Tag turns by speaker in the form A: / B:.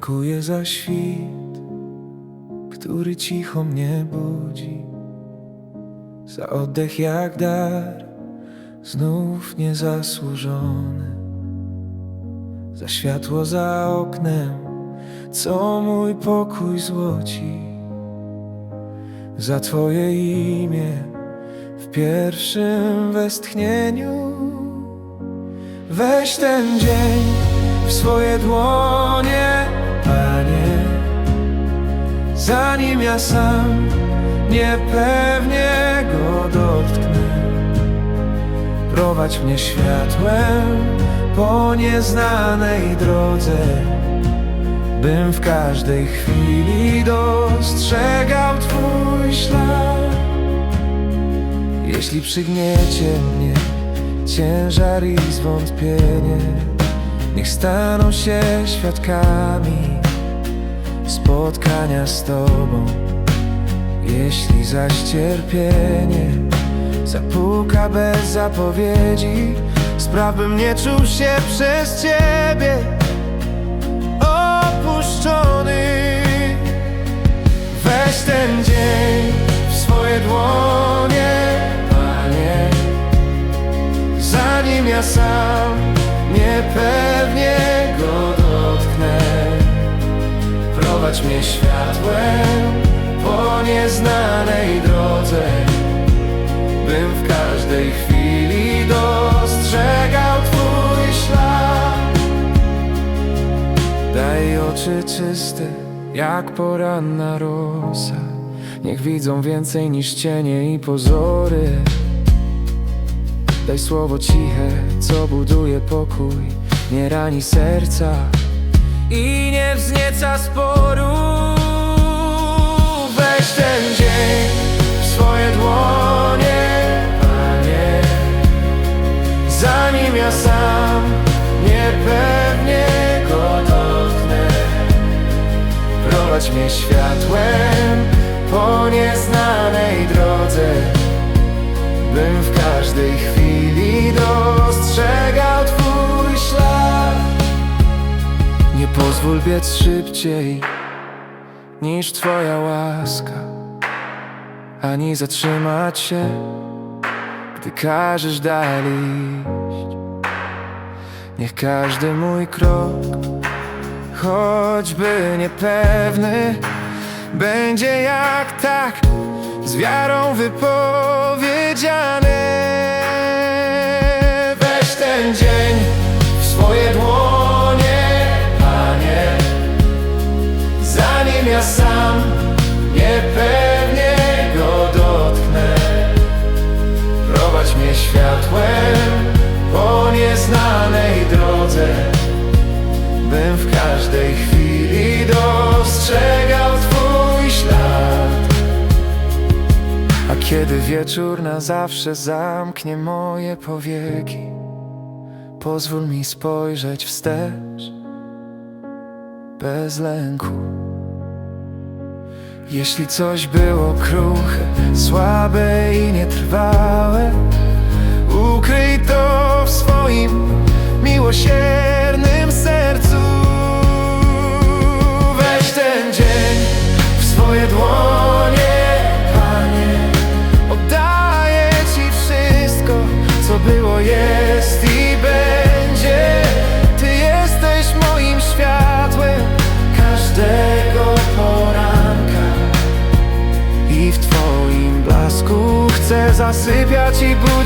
A: Dziękuję za świt, który cicho mnie budzi, za oddech jak dar, znów niezasłużony, za światło za oknem, co mój pokój złoci, za Twoje imię w pierwszym westchnieniu. Weź ten dzień w swoje dłonie, ja sam niepewnie go dotknę. Prowadź mnie światłem po nieznanej drodze, bym w każdej chwili dostrzegał Twój ślad. Jeśli przygniecie mnie ciężar i zwątpienie, niech staną się świadkami spotkania z Tobą. Jeśli zaś cierpienie zapuka bez zapowiedzi, spraw bym nie czuł się przez Ciebie opuszczony. Weź ten dzień w swoje dłonie, Panie, zanim ja sam niepewnie go Prowadź mnie światłem po nieznanej drodze, bym w każdej chwili dostrzegał Twój ślad. Daj oczy czyste, jak poranna rosa. Niech widzą więcej niż cienie i pozory. Daj słowo ciche, co buduje pokój. Nie rani serca i nie wznieca sporu. Weź ten dzień w swoje dłonie, Panie. Zanim ja sam niepewnie go dotknę Prowadź mnie światłem po nieznanej drodze Bym w każdej chwili dostrzegał pozwól biec szybciej niż Twoja łaska Ani zatrzymać się, gdy każesz dalej iść Niech każdy mój krok, choćby niepewny Będzie jak tak, z wiarą wypowiedziane Ja sam niepewnie go dotknę. Prowadź mnie światłem po nieznanej drodze Bym w każdej chwili dostrzegał Twój ślad. A kiedy wieczór na zawsze zamknie moje powieki Pozwól mi spojrzeć wstecz bez lęku Jeśli coś było kruche, słabe i nietrwałe Ukryj to w swoim miłosiernym 随飘起，不